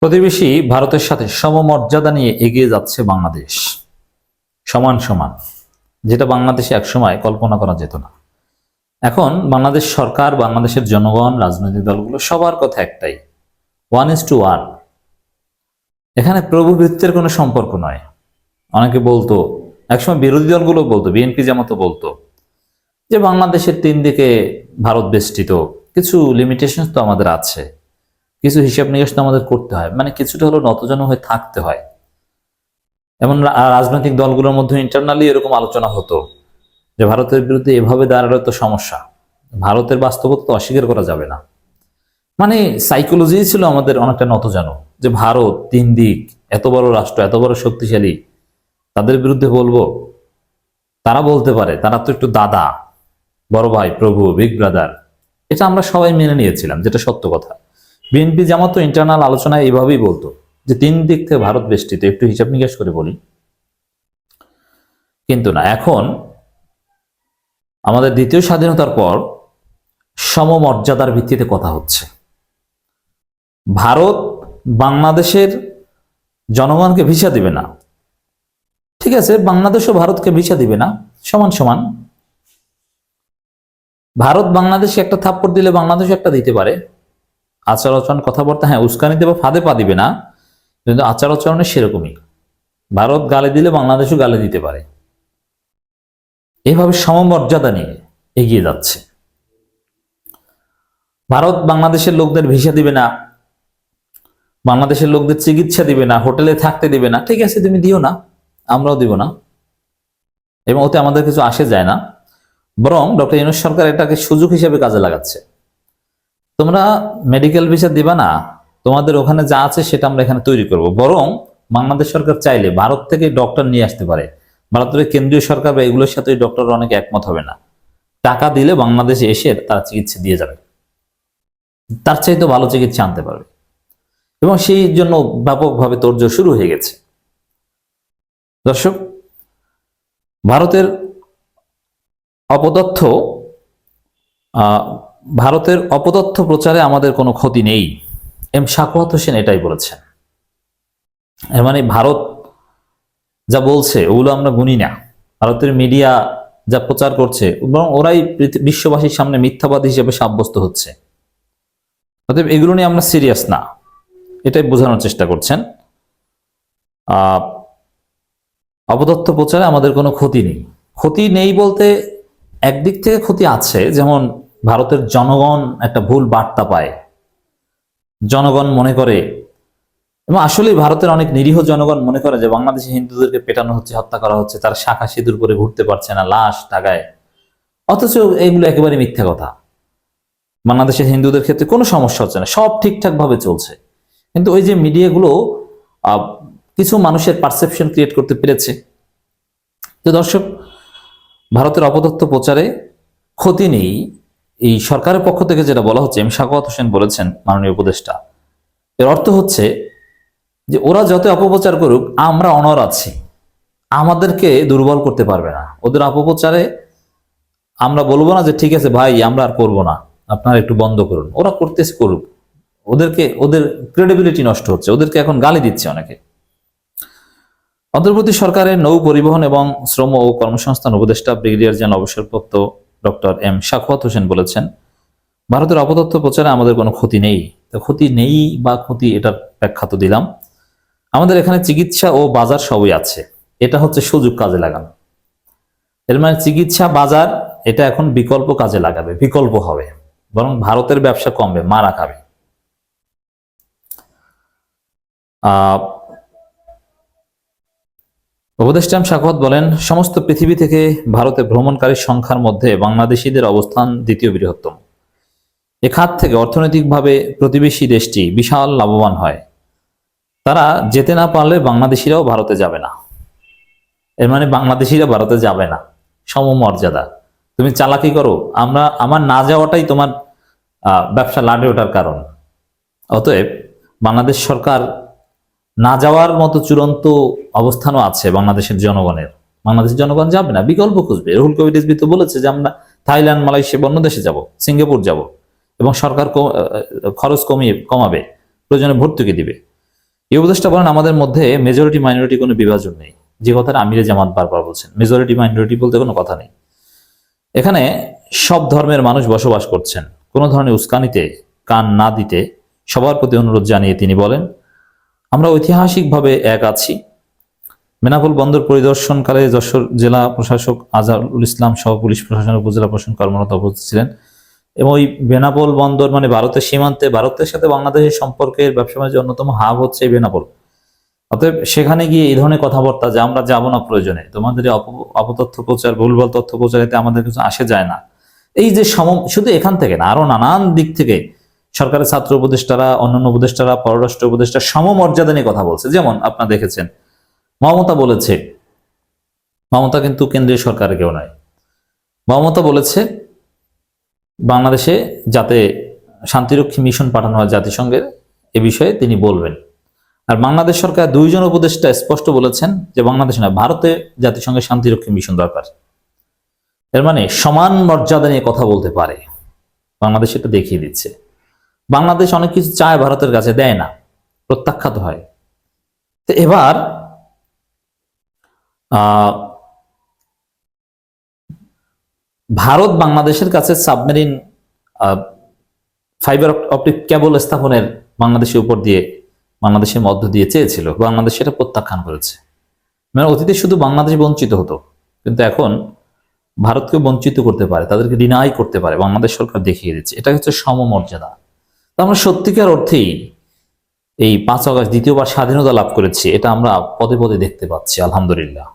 প্রতিবেশী ভারতের সাথে সমমর্যাদা নিয়ে এগিয়ে যাচ্ছে বাংলাদেশ। সমান সমান। যেটা বাংলাদেশে একসময় কল্পনা করা যেত না। এখন বাংলাদেশ সরকার, বাংলাদেশের জনগণ, রাজনৈতিক দলগুলো সবার কথা একটাই। ওয়ান ইস টু ওয়ান এখানে প্রভুবৃত্তের কোনো সম্পর্ক নয়। অনেকে বলতো, একসময় বিরোধী দলগুলো বলতো বিএনপি জামাতো বলতো, যে বাংলাদেশের তিন দিকে ভারত বেষ্টিত, কিছু লিমিটেশন তো আমাদের আছে। কিছু হিসাব নিকাশ তো আমাদের করতে হয়। মানে কিছুটা হলো নতজন হয়ে থাকতে হয়। এমন রাজনৈতিক দলগুলোর মধ্যে ইন্টারনালি এরকম আলোচনা হতো যে ভারতের বিরুদ্ধে এভাবে দাঁড়ালে তো সমস্যা। ভারতের বাস্তবতা তো অস্বীকার করা যাবে না। মানে সাইকোলজি ছিল আমাদের অনেকটা নতজানো যে ভারত তিন দিক, এত বড় রাষ্ট্র, এত বড় শক্তিশালী, তাদের বিরুদ্ধে বলব, তারা বলতে পারে, তারা তো একটু দাদা, বড় ভাই, প্রভু বিগ ব্রাদার এটা আমরা সবাই মেনে নিয়েছিলাম, যেটা সত্য কথা। বিএনপি জামাত তো ইন্টারনাল আলোচনায় এইভাবেই বলতো যে তিন দিক থেকে ভারত বেষ্টিত, একটু হিসাব নিকাশ করে বলি। কিন্তু না, এখন আমাদের দ্বিতীয় স্বাধীনতার পর সমমর্যাদার ভিত্তিতে কথা হচ্ছে। ভারত বাংলাদেশের জনগণকে ভিসা দিবে না। ঠিক আছে, বাংলাদেশও ভারতকে ভিসা দিবে না, সমান সমান। ভারত বাংলাদেশে একটা থাপ্পড় দিলে বাংলাদেশ একটা দিতে পারে। আচার আচরণ কথাবার্তা হ্যাঁ উস্কানিতে বা ফাঁদে পা দিবে না, কিন্তু আচার আচরণে সেরকমই। ভারত গালে দিলে বাংলাদেশও গালে দিতে পারে। এভাবে সমমর্যাদা নিয়ে এগিয়ে যাচ্ছে। ভারত বাংলাদেশের লোকদের ভিসা দিবে না, বাংলাদেশের লোকদের চিকিৎসা দিবে না, হোটেলে থাকতে দিবে না। ঠিক আছে, তুমি দিও না, আমরাও দিব না। এবং ওতে আমাদের কিছু আসে যায় না। বরং ডক্টর ইউনুস সরকার এটাকে সুযোগ হিসেবে কাজে লাগাচ্ছে। তোমরা মেডিকেল ভিসা দিবা না তোমাদের ওখানে যা আছে সেটা আমরা এখানে তৈরি করব। বরং বাংলাদেশ সরকার চাইলে ভারত থেকে ডক্টর নিয়ে আসতে পারে। ভারতের কেন্দ্রীয় সরকার বা এগুলোর সাথে ডক্টর অনেক একমত হবে না। টাকা দিলে বাংলাদেশে এসে তারা চিকিৎসা দিয়ে যাবে। তার চাইতে ভালো চিকিৎসা আনতে পারবে। এবং সেই জন্য ব্যাপকভাবে তোড়জোড় শুরু হয়ে গেছে। দর্শক ভারতের আহ, ভারতের অপতথ্য প্রচারে আমাদের কোনো ক্ষতি নেই। এম শাকুয়াত হোসেন এটাই বলেছেন। এর মানে ভারত যা বলছে, ওগুলো আমরা গুনি না। ভারতের মিডিয়া যা প্রচার করছে, বরং ওরাই বিশ্ববাসীর সামনে মিথ্যাবাদী হিসেবে সাব্যস্ত হচ্ছে। অতএব এগুলো নিয়ে আমরা সিরিয়াস না। এটাই বোঝানোর চেষ্টা করছেন। অপতথ্য প্রচারে আমাদের কোনো ক্ষতি নেই। ক্ষতি নেই বলতে একদিক থেকে ক্ষতি আছে, যেমন ভারতের জনগণ একটা ভুল বার্তা পায়। জনগণ মনে করে, এবং আসলে ভারতের অনেক নিরীহ জনগণ মনে করে যে বাংলাদেশে হিন্দুদেরকে পেটানো হচ্ছে, হত্যা করা হচ্ছে, তার শাখা সিঁদুর করে ঘুরতে পারছে না, লাশ টাকায় অথচ এগুলো একেবারে মিথ্যা কথা। বাংলাদেশের হিন্দুদের ক্ষেত্রে কোনো সমস্যা হচ্ছে না, সব ঠিকঠাক ভাবে চলছে। কিন্তু ওই যে মিডিয়াগুলো কিছু মানুষের পারসেপশন ক্রিয়েট করতে পেরেছে। তো দর্শক, ভারতের অপতথ্য প্রচারে ক্ষতি নেই। এই সরকারের পক্ষ থেকে যেটা বলা হচ্ছে, এম শাকওয়াত হোসেন বলেছেন মাননীয় উপদেষ্টা। এর অর্থ হচ্ছে যে ওরা যত অপপ্রচার করুক, আমরা অনর আছি। আমাদেরকে দুর্বল করতে পারবে না। ওদের অপপ্রচারে আমরা বলব না যে, ঠিক আছে ভাই, আমরা আর করব না। আপনারা একটু বন্ধ করুন। ওরা করতেছে করুক। ওদেরকে, ওদের ক্রেডিবিলিটি নষ্ট হচ্ছে। ওদেরকে এখন গালি দিচ্ছে অনেকে। অন্তর্বর্তী সরকারের নৌ পরিবহন এবং শ্রম ও কর্মসংস্থান উপদেষ্টা, ব্রিগেডিয়ার জেনারেল অবসরপ্রাপ্ত ডক্টর এম শাকুয়াত হোসেন বলেছেন, ভারতের অপতথ্য প্রচারে আমাদের কোনো ক্ষতি নেই। তো ক্ষতি নেই বা ক্ষতি এটার ব্যাখ্যা তো দিলাম। আমাদের এখানে চিকিৎসা ও বাজার সবই আছে। এটা হচ্ছে সুযোগ কাজে লাগানো। এর মানে চিকিৎসা, বাজার, এটা এখন বিকল্প কাজে লাগাবে, বিকল্প হবে। বরং ভারতের ব্যবসা কমবে, মারা খাবে। আহ উপদেষ্টা শাকত বলেন, সমস্ত পৃথিবী থেকে ভারতে ভ্রমণকারীর সংখ্যার মধ্যে বাংলাদেশিদের অবস্থান দ্বিতীয় বৃহত্তম। এ খাত থেকে অর্থনৈতিকভাবে প্রতিবেশী দেশটি বিশাল লাভবান হয়। তারা যেতে না পারলে বাংলাদেশিরাও ভারতে যাবে না। এর মানে বাংলাদেশিরা ভারতে যাবে না। সমমর্যাদা। তুমি চালাকি করো। আমরা, আমার না যাওয়াটাই তোমার ব্যবসা লাডে ওঠার কারণ। অতএব বাংলাদেশ সরকার না যাওয়ার মতো চূড়ান্ত অবস্থানও আছে বাংলাদেশের জনগণের। বাংলাদেশের জনগণ যাবে না, বিকল্প খুঁজবে। রুহুল কবির রিজভী তো বলেছে যে, আমরা থাইল্যান্ড, মালয়েশিয়া, অন্য দেশে যাব, সিঙ্গাপুর যাব এবং সরকার খরচ কমিয়ে, কমাবে, প্রয়োজনে ভর্তুকি দিবে। এই উপদেশটা বলেন, আমাদের মধ্যে মেজরিটি মাইনরিটি কোনো বিভাজন নেই। যে কথাটা আমিরে জামাত বারবার বলছেন মেজরিটি মাইনরিটি বলতে কোনো কথা নেই। এখানে সব ধর্মের মানুষ বসবাস করছেন। কোনো ধরনের উস্কানিতে, কান না দিতে সবার প্রতি অনুরোধ জানিয়ে তিনি বলেন আমরা ঐতিহাসিকভাবে এক আছি। বেনাপোল বন্দর পরিদর্শনকালে যশোর জেলা প্রশাসক আজহারুল ইসলাম সহ পুলিশ প্রশাসনের উপজেলা প্রশাসন কর্মরত অবস্থিত ছিলেন এবং ওই বেনাপোল বন্দর মানে ভারতের সীমান্তে, ভারতের সাথে বাংলাদেশের সম্পর্কের ব্যবসা বাণিজ্যের অন্যতম হাব হচ্ছে বেনাপোল অতএব সেখানে গিয়ে এই ধরনের কথাবার্তা যে আমরা যাব না প্রয়োজনে, তোমাদের অপতথ্য প্রচার ভুলভাল তথ্য প্রচার এতে আমাদের কিছু আসে যায় না। এই যে সম, শুধু এখান থেকে না, আরও নানান দিক থেকে সরকারের ছাত্র উপদেষ্টারা, অন্যান্য উপদেষ্টারা, পররাষ্ট্র উপদেষ্টা সমমর্যাদা নিয়ে কথা বলছে। যেমন আপনারা দেখেছেন, মমতা বলেছে, মমতা কিন্তু কেন্দ্রীয় সরকারের কেউ নয়। মমতা বলেছে, বাংলাদেশে যাতে শান্তিরক্ষী মিশন পাঠানো হয় জাতিসংঘের, এ বিষয়ে তিনি বলবেন। আর বাংলাদেশ সরকার দুইজন উপদেষ্টা স্পষ্ট বলেছেন যে বাংলাদেশ না ভারতে জাতিসংঘের শান্তিরক্ষী মিশন দরকার। এর মানে সমান মর্যাদা নিয়ে কথা বলতে পারে। বাংলাদেশ এটা দেখিয়ে দিচ্ছে। বাংলাদেশ অনেক কিছু চায় ভারতের কাছে, দেয় না, প্রত্যাখ্যাত হয়। তো এবার ভারত বাংলাদেশের কাছে সাবমেরিন ফাইবার অপটিক কেবল স্থাপনের বাংলাদেশের উপর দিয়ে, বাংলাদেশের মধ্য দিয়ে চেয়েছিল, বাংলাদেশ সেটা প্রত্যাখ্যান করেছে। মানে অতীতে শুধু বাংলাদেশ বঞ্চিত হতো, কিন্তু এখন ভারতকে বঞ্চিত করতে পারে, তাদেরকে ডিনাই করতে পারে, বাংলাদেশ সরকার দেখিয়ে দিচ্ছে। এটা হচ্ছে সমমর্যাদা। আমরা সত্যিকার অর্থেই এই পাঁচ আগস্ট দ্বিতীয়বার স্বাধীনতা লাভ করেছি, এটা আমরা পদে পদে দেখতে পাচ্ছি, আলহামদুলিল্লাহ।